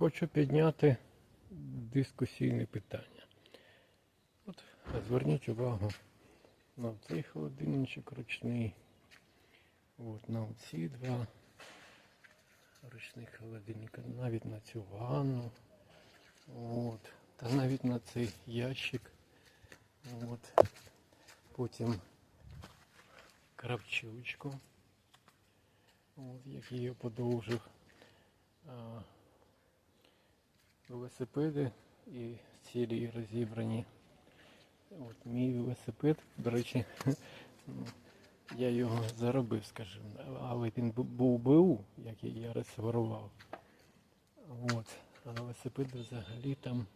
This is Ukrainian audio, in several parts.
хочу підняти дискусійне питання. От зверніть увагу на цей холодильничок ручний. От на ці два ручних холодильника, навіть на цю ванну. От. Та навіть на цей ящик. От. Потім кравчучку. От, який я подовжив. А, велосипеди і цілі розібрані. От мій велосипед, до речі, я його заробив, скажімо, але він бу- був БУ, який я реставрував. От. А велосипеди взагалі там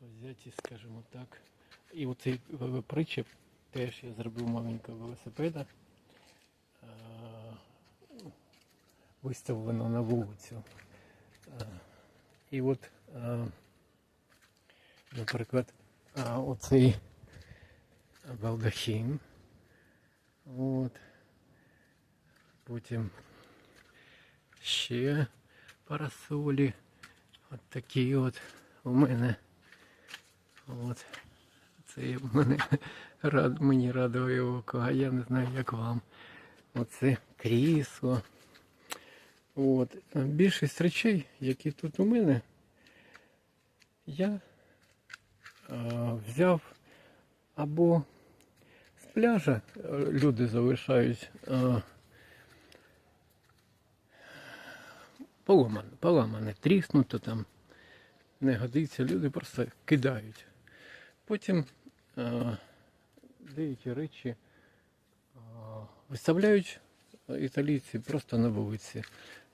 взяті, скажімо так. І оцей причеп теж я зробив маленького велосипеда. Виставлено на вулицю. І от, наприклад, оцей балдахін. От. Потім ще парасолі. От такі от у мене. От. Це мене рад, мені радує око, а я не знаю, як вам. Оце крісло. От. Більшість речей, які тут у мене, я а, взяв або з пляжа е, люди залишають а, поламане, поламане, тріснуто там, не годиться, люди просто кидають. Потім а, деякі речі а, виставляють італійці просто на вулиці.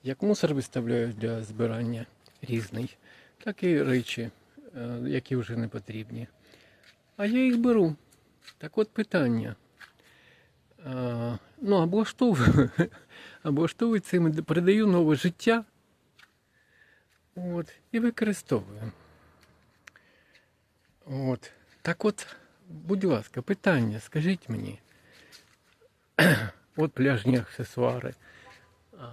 Як мусор виставляють для збирання різний, так і речі, е, які вже не потрібні. А я їх беру. Так от питання. А, ну, облаштовую, облаштовую цим, передаю нове життя. От, і використовую. От. Так от, будь ласка, питання, скажіть мені. От пляжні аксесуари. А,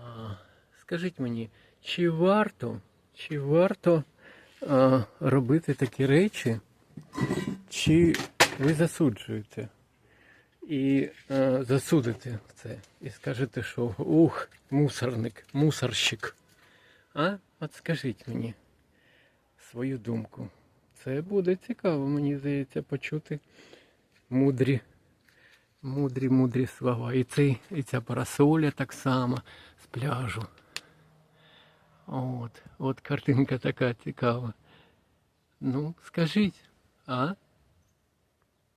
скажіть мені, чи варто, чи варто а, робити такі речі, чи ви засуджуєте і а, засудите це і скажете, що ух, мусорник, мусорщик. А? От скажіть мені свою думку. Це буде цікаво, мені здається, почути мудрі, мудрі, мудрі слова. І, цей, і ця парасоля так само з пляжу. От, от картинка така цікава. Ну, скажіть, а?